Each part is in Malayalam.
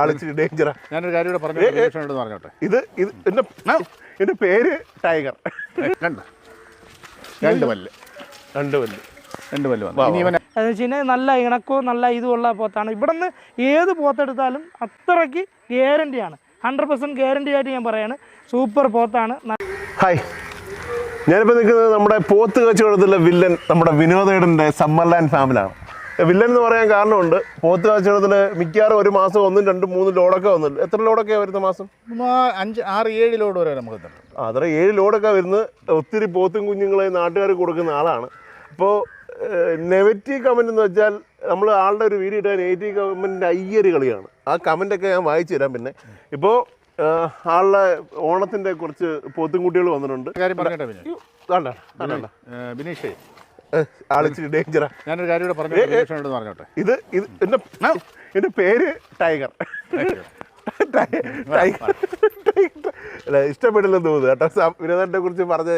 ആളിച്ചിരി ഡേഞ്ചറാ ഞാനൊരു കാര്യം കൂടെ പറഞ്ഞു പറഞ്ഞോട്ടെ? ഇത് ഇത് എന്റെ എന്റെ പേര് ടൈഗർ. രണ്ട്? രണ്ട് പല്ല്. രണ്ട് പല്ല്. രണ്ട് പല്ല് വെച്ച് കഴിഞ്ഞാൽ നല്ല ഇണക്കവും നല്ല ഇതുമുള്ള പോത്താണ്. ഇവിടെ നിന്ന് ഏത് പോത്തെടുത്താലും അത്രയ്ക്ക് ഗ്യാരണ്ടിയാണ്. ഹൺഡ്രഡ് പെർസെന്റ് ഗ്യാരണ്ടി ആയിട്ട് ഞാൻ പറയാണ്. സൂപ്പർ പോത്താണ്. ഹായ്. ഞാനിപ്പോൾ നിൽക്കുന്നത് നമ്മുടെ പോത്ത് കച്ചവടത്തിലെ വില്ലൻ നമ്മുടെ വിനോദേടന്റെ സമ്മർലാൻഡ് ഫാമിലാണ്. വില്ലൻ എന്ന് പറയാൻ കാരണമുണ്ട്. പോത്ത് കച്ചവടത്തിൽ മിക്കവാറും ഒരു മാസം ഒന്നും രണ്ടും മൂന്നും ലോഡൊക്കെ വന്നില്ല എത്ര ലോഡൊക്കെ വരുന്ന മാസം? അഞ്ച് ആറ് ഏഴ് ലോഡ് വരെ നമുക്ക് അത്ര ഏഴ് ലോഡൊക്കെ വരുന്നത് ഒത്തിരി പോത്തും കുഞ്ഞുങ്ങളെ നാട്ടുകാർ കൊടുക്കുന്ന ആളാണ്. അപ്പോൾ നെഗറ്റീവ് കമന്റ് എന്ന് വെച്ചാൽ നമ്മൾ ആളുടെ ഒരു വീഡിയോ ഇട്ടാൽ നെഗറ്റീവ് കമന്റിന്റെ അയ്യൊരു കളിയാണ്. ആ കമന്റൊക്കെ ഞാൻ വായിച്ചു തരാം പിന്നെ. ഇപ്പോൾ ആളുടെ ഓണത്തിന്റെ കുറച്ച് പോത്തും കുട്ടികൾ വന്നിട്ടുണ്ട്. ബിനീഷേ ഡേഞ്ചറാ ഞാനൊരു കാര്യം കൂടെ പറഞ്ഞു പറഞ്ഞോട്ടെ? ഇത് ഇത് എന്റെ എന്റെ പേര് ടൈഗർ. ഇഷ്ടപ്പെടില്ലെന്ന് തോന്നുന്നു കേട്ടോ. വിനോദത്തെ കുറിച്ച് പറഞ്ഞ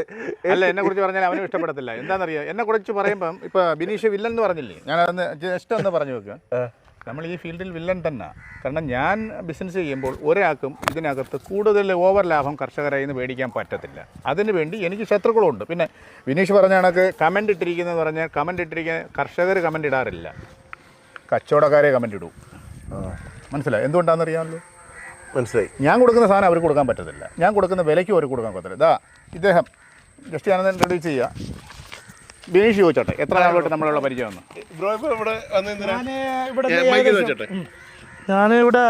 അല്ല എന്നെ കുറിച്ച് പറഞ്ഞാൽ അവനും ഇഷ്ടപ്പെടത്തില്ല. എന്താണെന്നറിയോ? എന്നെ കുറിച്ച് പറയുമ്പം ഇപ്പൊ ബിനീഷ് വില്ലൻ എന്ന് പറഞ്ഞില്ലേ? ഞാൻ അതൊന്ന് ജസ്റ്റ് ഒന്ന് പറഞ്ഞു വെക്കുക നമ്മൾ ഈ ഫീൽഡിൽ വില്ലൻ തന്നെ. കാരണം ഞാൻ ബിസിനസ് ചെയ്യുമ്പോൾ ഒരാൾക്കും ഇതിനകത്ത് കൂടുതൽ ഓവർ ലാഭം കർഷകരായി നിന്ന് മേടിക്കാൻ പറ്റത്തില്ല. അതിനുവേണ്ടി എനിക്ക് ശത്രുക്കളുണ്ട്. പിന്നെ വിനീഷ് പറഞ്ഞ കണക്ക് കമന്റ് ഇട്ടിരിക്കുന്നതെന്ന് പറഞ്ഞാൽ കമന്റ് ഇട്ടിരിക്കുന്ന കർഷകർ കമന്റ് ഇടാറില്ല. കച്ചവടക്കാരെ കമന്റ് ഇടൂ. മനസ്സിലായി? എന്തുകൊണ്ടാണെന്ന് അറിയാമല്ലോ? മനസ്സിലായി. ഞാൻ കൊടുക്കുന്ന സാധനം അവർക്ക് കൊടുക്കാൻ പറ്റത്തില്ല. ഞാൻ കൊടുക്കുന്ന വിലയ്ക്കും അവർക്ക് കൊടുക്കാൻ പറ്റത്തില്ല. ഇതാ ഇദ്ദേഹം ജസ്റ്റ് ഞാനത് ഇൻട്രൊഡ്യൂസ് ചെയ്യുക ബിനീഷ് ചോദിച്ചോട്ടെ എത്ര നാളോട്ട് നമ്മളുള്ള പരിചയം ഒന്ന് ബ്രോ ഇപ്പോൾ ഇവിടെ വന്നെന്തിനാ ഞാൻ ഇവിടെ ഏ, മൈക്കിൽ വെച്ചോട്ടെ. ഞാനിവിടെ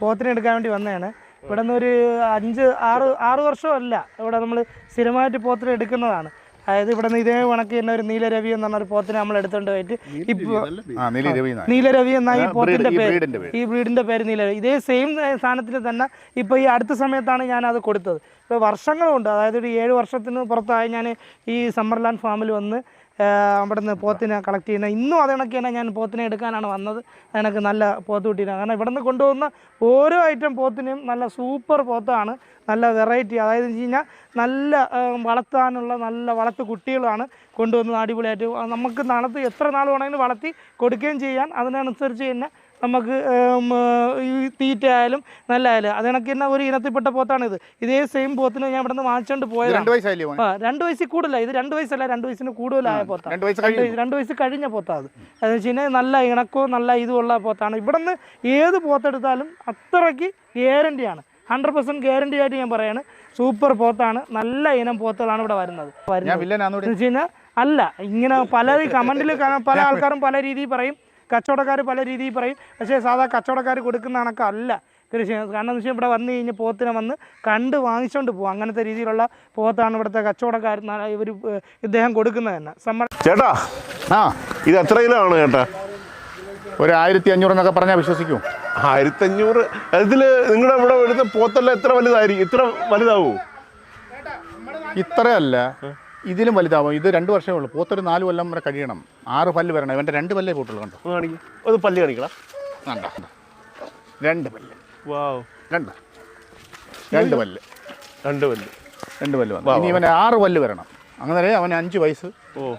പോത്തിനെ എടുക്കാൻ വേണ്ടി വന്നതാണ്. ഇവിടെ നിന്ന് ഒരു അഞ്ച് ആറ് ആറ് വർഷമല്ല ഇവിടെ നമ്മൾ സ്ഥിരമായിട്ട് പോത്തിനെ എടുക്കുന്നതാണ്. അതായത് ഇവിടെ നിന്ന് ഇതേ കണക്ക് തന്നെ ഒരു നീലരവി എന്ന് പറഞ്ഞ ഒരു പോത്തിനെ നമ്മൾ എടുത്തോണ്ട് പോയിട്ട് ഇപ്പോൾ ആ നീലി രവി എന്നാണ്. നീലരവി എന്നാ ഈ പോത്തിന്റെ പേര് പേര്. ഈ ബ്രീഡിന്റെ പേര് നീലരവി ഇതേ സെയിം സാധനത്തിന് തന്നെ ഇപ്പോൾ ഈ അടുത്ത സമയത്താണ് ഞാൻ അത് കൊടുത്തത് ഇപ്പോൾ വർഷങ്ങളുണ്ട് അതായത് ഒരു ഏഴ് വർഷത്തിന് പുറത്തായി ഞാൻ ഈ സമ്മർലാൻഡ് ഫാമിൽ വന്ന് ആ, അവിടെ നിന്ന് പോത്തിനെ കളക്ട് ചെയ്യുന്ന ഇന്നും അത് തന്നെ ഞാൻ പോത്തിനെ എടുക്കാനാണ് വന്നത്. എനിക്ക് നല്ല പോത്ത് കുട്ടീനെ കാരണം ഇവിടെ നിന്ന് കൊണ്ടുപോകുന്ന ഓരോ ഐറ്റം പോത്തിനും നല്ല സൂപ്പർ പോത്താണ്. നല്ല വെറൈറ്റി അതായത് വെച്ച് കഴിഞ്ഞാൽ നല്ല വളർത്താനുള്ള നല്ല വളർത്തു കുട്ടികളാണ് കൊണ്ടുവന്ന് അടിപൊളിയായിട്ട്. നമുക്ക് നടത്തി എത്ര നാൾ വേണമെങ്കിലും വളർത്തി കൊടുക്കുകയും ചെയ്യാൻ അതിനനുസരിച്ച് തന്നെ നമുക്ക് ഈ തീറ്റ ആയാലും നല്ല ആയാലും അത് കണക്ക് തന്നെ ഒരു ഇനത്തിൽപ്പെട്ട പോത്താണിത്. ഇതേ സെയിം പോത്തിന് ഞാൻ ഇവിടെ നിന്ന് വാങ്ങിച്ചുകൊണ്ട് പോയത്? ആ രണ്ട് വയസ്സിൽ കൂടുതല. ഇത് രണ്ട് വയസ്സല്ല രണ്ട് വയസ്സിന് കൂടുതലായ പോത്താണ് രണ്ട് വയസ്സ് കഴിഞ്ഞു. പോത്താണ് അത്. എന്ന് വെച്ച് കഴിഞ്ഞാൽ നല്ല ഇണക്കോ നല്ല ഇതുമുള്ള പോത്താണ്. ഇവിടെ നിന്ന് ഏത് പോത്തെടുത്താലും അത്രയ്ക്ക് ഗ്യാരണ്ടിയാണ്. ഹൺഡ്രഡ് പെർസെന്റ് ഗ്യാരണ്ടി ആയിട്ട് ഞാൻ പറയാണ്. സൂപ്പർ പോത്താണ്. നല്ല ഇനം പോത്തുകളാണ് ഇവിടെ വരുന്നത്. വരുന്നത്. വില്ലനാന്നൂടെ എന്ന് വെച്ച് കഴിഞ്ഞാൽ അല്ല ഇങ്ങനെ പല കമന്റിൽ പല ആൾക്കാരും പല രീതിയിൽ പറയും. കച്ചവടക്കാർ പല രീതിയിൽ പറയും. പക്ഷേ സാധാ കച്ചവടക്കാർ കൊടുക്കുന്ന കണക്കല്ല കൃഷി. കാരണം എന്ന് വെച്ചാൽ ഇവിടെ വന്നു കഴിഞ്ഞ് പോത്തിനെ വന്ന് കണ്ട് വാങ്ങിച്ചുകൊണ്ട് പോകും അങ്ങനത്തെ രീതിയിലുള്ള പോത്താണ് ഇവിടുത്തെ കച്ചവടക്കാർ ഇവർ ഇദ്ദേഹം കൊടുക്കുന്നത് തന്നെ. സമ്മർ ചേട്ടാ ആ. ഇത് എത്ര കിലോ ആണ് ചേട്ടാ? ഒരു ആയിരത്തി അഞ്ഞൂറ് എന്നൊക്കെ പറഞ്ഞാൽ വിശ്വസിക്കൂ. ആയിരത്തി അഞ്ഞൂറ് ഇതിൽ നിങ്ങളുടെ ഇവിടെ എടുത്ത പോത്തെല്ലാം എത്ര വലുതായിരിക്കും? ഇത്ര വലുതാവൂ? ഇത്രയല്ല. ഇതിലും വലുതാവും. ഇത് രണ്ട് വർഷമേ ഉള്ളൂ. പോത്തൊരു നാല് കൊല്ലം വരെ കഴിയണം. ആറ് പല്ല് വരണം. ഇവന്റെ രണ്ട് പല്ലേ പോട്ടുള്ളൂ കണ്ടോ? ഒന്ന് പല്ല് കാണിക്കടാ. കണ്ടോ കണ്ടോ. രണ്ട് പല്ല്. വാവ്. രണ്ട്. രണ്ട് പല്ല്. രണ്ട് പല്ല്. രണ്ട് പല്ല് വന്നു. ഇനി ഇവന് ആറ് പല്ല് വരണം. അങ്ങനെ അവന് അഞ്ച് വയസ്സ്. ഓ.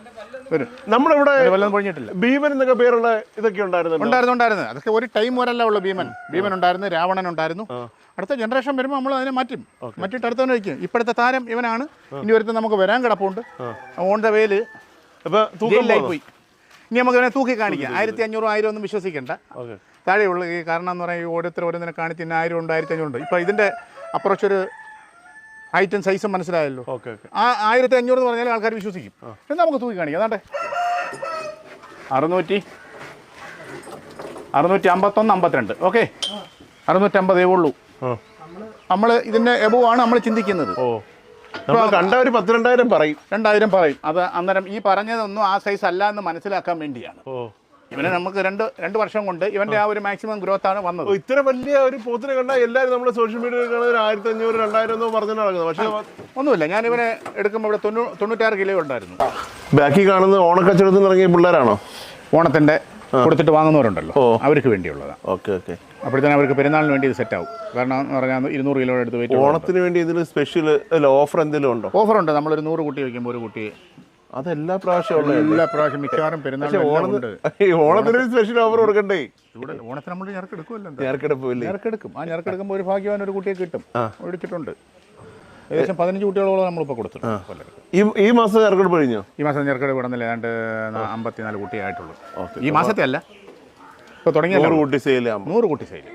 വരും. നമ്മുടെ ഇവിടെ പൊഴിഞ്ഞിട്ടില്ല ഭീമൻ എന്നൊക്കെ പേരുള്ള ഇതൊക്കെ ഉണ്ടായിരുന്നു ഉണ്ടായിരുന്നു ഉണ്ടായിരുന്നു അതൊക്കെ ഒരു ടൈം വരല്ല ഉള്ളു ഭീമൻ. ഭീമൻ ഉണ്ടായിരുന്നു രാവണൻ ഉണ്ടായിരുന്നു. അടുത്ത ജനറേഷൻ വരുമ്പോൾ നമ്മൾ അതിനെ മാറ്റും. മാറ്റിയിട്ട് അടുത്തവനെ വയ്ക്കും ഇപ്പോഴത്തെ താരം ഇവനാണ്. ഇനി ഒരുത്തൻ നമുക്ക് വരാൻ കിടപ്പുണ്ട്. ഓൺ ദ വേൽ പോയി. ഇനി നമുക്ക് ഇവനെ തൂക്കി കാണിക്കാം. ആയിരത്തി അഞ്ഞൂറ് ആയിരം ഒന്നും വിശ്വസിക്കണ്ട. താഴെയുള്ളൂ ഈ കാരണം എന്ന് പറയുന്നത് ഓരോരുത്തർ ഓരോന്നിനെ കാണിച്ച് ഇന്ന ആയിരം ഉണ്ട് ആയിരത്തി അഞ്ഞൂറുണ്ട് ഇപ്പോൾ ഇതിന്റെ അപ്രോച്ച് ഒരു ഹൈറ്റും സൈസും മനസ്സിലായല്ലോ. Okay okay. ആ ആയിരത്തി അഞ്ഞൂറ് എന്ന് പറഞ്ഞാൽ ആൾക്കാർ വിശ്വസിക്കും. എന്നാൽ നമുക്ക് തൂക്കി കാണിക്കാം. അതാണ്ടേ അറുന്നൂറ്റി അറുന്നൂറ്റി അമ്പത്തൊന്ന് അമ്പത്തിരണ്ട്. ഓക്കെ. അറുന്നൂറ്റമ്പതേ ഉള്ളൂ. ആ. നമ്മൾ ഇതിന്റെ എബവ് ആണ് നമ്മൾ ചിന്തിക്കുന്നത്. ഓ. നമ്മൾ കണ്ട ഒരു പത്ത് രണ്ടായിരം പറയും. രണ്ടായിരം പറയും. അത് അന്നേരം ഈ പറഞ്ഞതൊന്നും ആ സൈസ് അല്ല എന്ന് മനസ്സിലാക്കാൻ വേണ്ടിയാണ്. ഓ. ഇവനെ നമുക്ക് രണ്ട് രണ്ട് വർഷം കൊണ്ട് ഇവന്റെ ആ. ഒരു മാക്സിമം ഗ്രോത്ത് ആണ് വന്നത്. ഇത്ര വലിയ ഒരു പോത്തിനെ കണ്ടാൽ എല്ലാവരും നമ്മുടെ സോഷ്യൽ മീഡിയയിൽ കാണുന്ന ആയിരത്തി അഞ്ഞൂറ് രണ്ടായിരം എന്നോ പറഞ്ഞു നടക്കുന്നത്. പക്ഷേ ഒന്നുമില്ല. ഞാൻ ഇവനെ എടുക്കുമ്പോൾ ഇവിടെ തൊണ്ണൂ തൊണ്ണൂറ്റാറ് കിലോ ഉണ്ടായിരുന്നു. ബാക്കി കാണുന്നത് ഓണക്കച്ചവടത്തിൽ ഇറങ്ങിയ പിള്ളേരാണോ? ഓണത്തിന്റെ കൊടുത്തിട്ട് വാങ്ങുന്നവരുണ്ടല്ലോ. ഓ. അവർക്ക് വേണ്ടിയുള്ളതാണ്. Okay okay. അപ്പോഴത്തേനും അവർക്ക് പെരുന്നാളിന് വേണ്ടി ഇത് സെറ്റ് ആവും. കാരണം എന്ന് പറഞ്ഞാൽ ഇരുന്നൂറ് കിലോ എടുത്ത് വെയിറ്റ് ഓണത്തിന് വേണ്ടി ഇതിൽ സ്പെഷ്യൽ ഓഫർ എന്തെങ്കിലും ഉണ്ടോ? ഓഫർ ഉണ്ട് നമ്മളൊരു നൂറ് കുട്ടി വയ്ക്കുമ്പോൾ ഒരു കുട്ടി അതെല്ലാ പ്രാവശ്യം എല്ലാ പ്രാവശ്യം മിക്കവാറും പെരുന്നാൾ ഓണത്തിന് സ്പെഷ്യൽ ഓഫർ കൊടുക്കണ്ടേ? ഇവിടെ ഓണത്തിന് നമ്മൾ ഞെറക്കെടുക്കുമല്ലോ ഇല്ലേ ഞെരക്കെടുക്കും. ആ ഞെരക്കെടുക്കുമ്പോൾ ഒരു ഭാഗ്യവാൻ ഒരു കുട്ടിയെ കിട്ടും. ഒഴിച്ചിട്ടുണ്ട് ഏകദേശം പതിനഞ്ച് കുട്ടികളോളം നമ്മളിപ്പോൾ കൊടുത്തിട്ടുണ്ട്. കൊല്ലത്ത് ഈ ഈ മാസം ഞെറക്കെടുപ്പ് കഴിഞ്ഞോ? ഈ മാസം ഞെരക്കെടുപ്പ് കിടന്നില്ല ഏതാണ്ട് അമ്പത്തിനാല് കുട്ടിയായിട്ടുള്ളൂ ഈ മാസത്തെ അല്ല. ഇപ്പോൾ തുടങ്ങിയ നൂറ് കുട്ടി സെയിൽ നൂറ് കുട്ടി സെയിൽ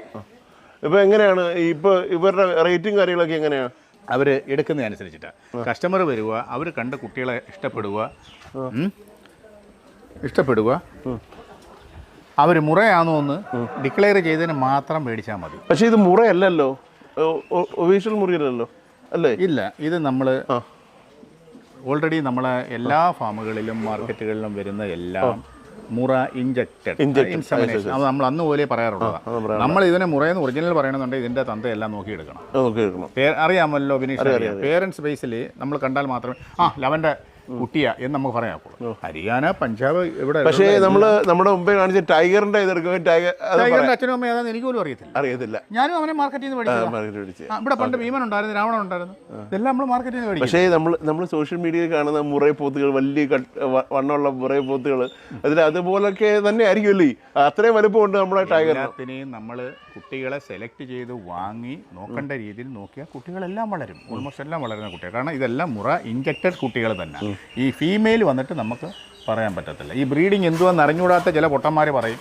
ഇപ്പൊ എങ്ങനെയാണ്? ഇപ്പൊ ഇവരുടെ റേറ്റും കാര്യങ്ങളൊക്കെ എങ്ങനെയാ? അവർ എടുക്കുന്നതനുസരിച്ചിട്ടാണ് കസ്റ്റമർ വരിക അവർ കണ്ട കുട്ടികളെ ഇഷ്ടപ്പെടുക. ഇഷ്ടപ്പെടുക അവർ മുറയാണോ എന്ന് ഡിക്ലെയർ ചെയ്തതിന് മാത്രം മേടിച്ചാൽ മതി. പക്ഷെ ഇത് മുറയല്ലല്ലോ? ഒഫീഷ്യൽ മുറിയല്ലല്ലോ? അല്ലേ? ഇല്ല ഇത് നമ്മൾ ഓൾറെഡി നമ്മളെ എല്ലാ ഫാമുകളിലും മാർക്കറ്റുകളിലും വരുന്ന എല്ലാം മുറ ഇഞ്ചക്റ്റഡ് ഇൻസമിനേഷൻ അത് നമ്മൾ അന്ന് പോലെ പറയാറുള്ളതാണ് നമ്മൾ ഇതിനെ മുറയെന്ന് ഒറിജിനൽ പറയണമെന്നുണ്ടെങ്കിൽ ഇതിന്റെ തന്തയെല്ലാം നോക്കിയെടുക്കണം. അറിയാമല്ലോ ബിനീഷ് പേരൻസ് ബേസിൽ നമ്മൾ കണ്ടാൽ മാത്രമേ ആ ലവന്റെ കുട്ടിയാ എന്ന് നമുക്ക് പറയാൻ ഹരിയാന പഞ്ചാബ് ഇവിടെ പക്ഷേ നമ്മൾ നമ്മുടെ മുമ്പേ കാണിച്ച ടൈഗറിന്റെ ഇതെടുക്കുമ്പോൾ ടൈഗർ ടൈഗറിന്റെ അച്ഛനും അമ്മ ഏതാണെന്ന് എനിക്ക് പോലും അറിയത്തില്ല. അറിയത്തില്ല. ഞാനും അവനെ മാർക്കറ്റിൽ നിന്ന് ഇവിടെ പണ്ട് ഭീമൻ ഉണ്ടായിരുന്നു രാവണൻ ഉണ്ടായിരുന്നു. ഇതെല്ലാം നമ്മൾ മാർക്കറ്റിൽ നിന്ന് പക്ഷേ നമ്മൾ നമ്മൾ സോഷ്യൽ മീഡിയയിൽ കാണുന്ന മുറേ പോത്തുകൾ വലിയ വണ്ണമുള്ള മുറേ പോത്തുകൾ അതിൽ അതുപോലൊക്കെ തന്നെ ആയിരിക്കുമല്ലേ അത്രയും വലുപ്പമുണ്ട് നമ്മുടെ ടൈഗർ എല്ലാത്തിനെയും നമ്മൾ കുട്ടികളെ സെലക്ട് ചെയ്ത് വാങ്ങി നോക്കേണ്ട രീതിയിൽ നോക്കിയാൽ കുട്ടികളെല്ലാം വളരും. ഓൾമോസ്റ്റ് എല്ലാം വളരുന്ന കുട്ടികൾ കാരണം ഇതെല്ലാം മുറ ഇഞ്ചക്റ്റഡ് കുട്ടികൾ തന്നെ. ഈ ഫീമെയിൽ വന്നിട്ട് നമുക്ക് പറയാൻ പറ്റത്തില്ല. ഈ ബ്രീഡിങ് എന്തുവെന്ന് അറിഞ്ഞുകൂടാത്ത ചില പൊട്ടന്മാർ പറയും.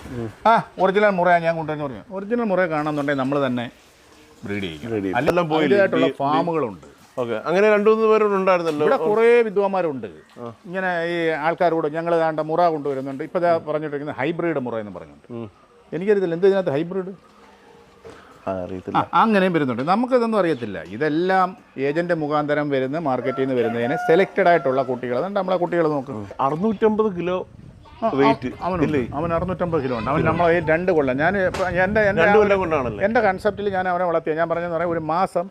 ആ ഒറിജിനൽ മുറയാണ് ഞാൻ കൊണ്ടുവന്ന് പറഞ്ഞു ഒറിജിനൽ മുറ കാണാന്നുണ്ടെങ്കിൽ നമ്മൾ തന്നെ ബ്രീഡ് ചെയ്യും? അതിന്റെതായിട്ടുള്ള ഫാമുകളുണ്ട് ഓക്കെ അങ്ങനെ രണ്ടു മൂന്ന് പേരോട് ഉണ്ടായിരുന്നല്ലോ. ഇവിടെ കുറേ വിദ്വാന്മാരുണ്ട്. ഇങ്ങനെ ഈ ആൾക്കാരോട് ഞങ്ങൾ ദാണ്ട മുറ കൊണ്ടുവരുന്നുണ്ട്. ഇപ്പോൾ പറഞ്ഞിട്ടിരിക്കുന്നത് ഹൈബ്രിഡ് മുറ എന്ന് പറഞ്ഞിട്ടുണ്ട് എനിക്കറിയത്തില്ല എന്ത് ഇതിനകത്ത് ഹൈബ്രിഡ്? അറിയത്തില്ല. അങ്ങനെയും വരുന്നുണ്ട്. നമുക്കിതൊന്നും അറിയത്തില്ല. ഇതെല്ലാം ഏജന്റ് മുഖാന്തരം വരുന്ന മാർക്കറ്റിൽ നിന്ന് വരുന്നതിന് സെലക്റ്റഡ് ആയിട്ടുള്ള കുട്ടികൾ അതുകൊണ്ട് നമ്മളെ കുട്ടികൾ നോക്കും. അറുന്നൂറ്റമ്പത് കിലോ വെയിറ്റ് അവനുണ്ട്. അവൻ അറുന്നൂറ്റമ്പത് കിലോ ഉണ്ട്. അവൻ നമ്മളെ രണ്ട് കൊല്ലം. ഞാൻ എന്റെ എന്റെ എന്റെ കൺസെപ്റ്റിൽ ഞാൻ അവനെ വളർത്തിയ. ഞാൻ പറഞ്ഞതെന്ന് പറയാം ഒരു മാസം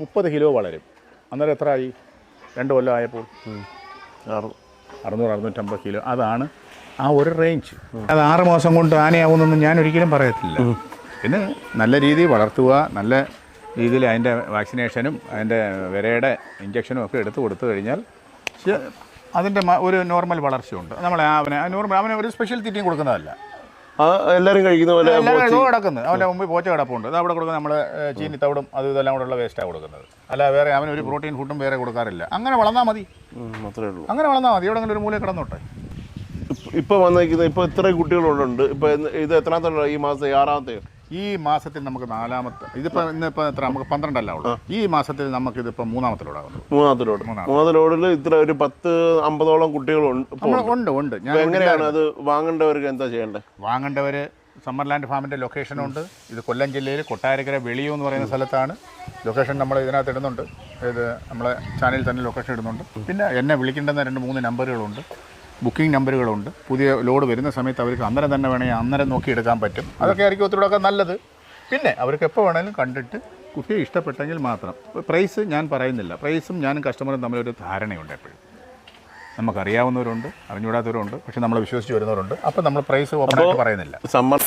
മുപ്പത് കിലോ വളരും. അന്നേരം എത്ര ആയി രണ്ട് കൊല്ലം ആയപ്പോൾ? അറുന്നൂറ് അറുന്നൂറ്റമ്പത് കിലോ. അതാണ് ആ ഒരു റേഞ്ച് അത് ആറ് മാസം കൊണ്ട് ആനയാവുന്നൊന്നും ഞാൻ ഒരിക്കലും പറയത്തില്ല. പിന്നെ നല്ല രീതിയിൽ വളർത്തുക നല്ല രീതിയിൽ അതിന്റെ വാക്സിനേഷനും അതിന്റെ വിരയുടെ ഇഞ്ചക്ഷനും ഒക്കെ എടുത്ത് കൊടുത്തു കഴിഞ്ഞാൽ അതിന്റെ ഒരു നോർമൽ വളർച്ചയുണ്ട്. നമ്മളെ അവനെ നോർമൽ അവനെ ഒരു സ്പെഷ്യൽ തീറ്റയും കൊടുക്കുന്നതല്ല. എല്ലാവരും കഴിക്കുന്ന പോലെ കിടക്കുന്നത് അവന്റെ മുമ്പിൽ പോച്ച കിടപ്പുണ്ട്. അത് അവിടെ കൊടുക്കുന്നത് നമ്മൾ ചീനിത്തവിടും അത് ഇതെല്ലാം കൂടെ ഉള്ള വേസ്റ്റാണ് കൊടുക്കുന്നത്. അല്ല വേറെ അവന് ഒരു പ്രോട്ടീൻ ഫുഡും വേറെ കൊടുക്കാറില്ല. അങ്ങനെ വളർന്നാൽ മതി. മാത്രമേ ഉള്ളൂ. അങ്ങനെ വളർന്നാൽ മതി. എവിടെങ്കിലും ഒരു മൂല കിടന്നോട്ടെ. ഇപ്പോൾ വന്നിരിക്കുന്നത് ഇപ്പോൾ ഇത്രയും ഇത്ര കുട്ടികളുണ്ട് ഇപ്പോൾ ഇത് എത്രാമത്തെ ഈ മാസം ആറാമത്തെ ഈ മാസത്തിൽ നമുക്ക് നാലാമത്തെ ഇതിപ്പോ ഇന്നിപ്പോ എത്ര? നമുക്ക് പന്ത്രണ്ടല്ല ഉള്ളൂ. ഈ മാസത്തിൽ നമുക്ക് ഇതിപ്പോ മൂന്നാമത്തെ ലോഡാകുന്നു മൂന്നാമത്തെ. ലോഡ് മൂന്നാമത്തെ ലോഡിൽ ഇത്ര ഒരു പത്ത് അമ്പതോളം കുട്ടികളുണ്ട് ഉണ്ട്. ഉണ്ട് ഞാൻ എങ്ങനെയാണ് അത് വാങ്ങേണ്ടവർക്ക് എന്താ ചെയ്യേണ്ടത്? വാങ്ങേണ്ടവര് സമ്മർലാൻഡ് ഫാമിന്റെ ലൊക്കേഷനുണ്ട് ഇത് കൊല്ലം ജില്ലയിൽ കൊട്ടാരക്കര വെളിയോ എന്ന് പറയുന്ന സ്ഥലത്താണ്. ലൊക്കേഷൻ നമ്മൾ ഇതിനകത്ത് ഇടുന്നുണ്ട്. ഇത് നമ്മളെ ചാനലിൽ തന്നെ ലൊക്കേഷൻ ഇടുന്നുണ്ട്. പിന്നെ എന്നെ വിളിക്കേണ്ടുന്ന രണ്ട് മൂന്ന് നമ്പറുകളുണ്ട് ബുക്കിംഗ് നമ്പറുകളുണ്ട്. പുതിയ ലോഡ് വരുന്ന സമയത്ത് അവർക്ക് അന്നേരം തന്നെ വേണമെങ്കിൽ അന്നേരം നോക്കി എടുക്കാൻ പറ്റും. അതൊക്കെ ആയിരിക്കും ഒത്തിരിയൊക്കെ നല്ലത്. പിന്നെ അവർക്ക് എപ്പോൾ വേണമെങ്കിലും കണ്ടിട്ട് കുട്ടിയെ ഇഷ്ടപ്പെട്ടെങ്കിൽ മാത്രം. പ്രൈസ് ഞാൻ പറയുന്നില്ല. പ്രൈസും ഞാനും കസ്റ്റമറും തമ്മിലൊരു ധാരണയുണ്ട് എപ്പോഴും. നമുക്കറിയാവുന്നവരുണ്ട് അറിഞ്ഞുകൂടാത്തവരുണ്ട് പക്ഷെ നമ്മൾ വിശ്വസിച്ച് വരുന്നവരുണ്ട്. അപ്പോൾ നമ്മൾ പ്രൈസ് പറയുന്നില്ല. സമ്മർ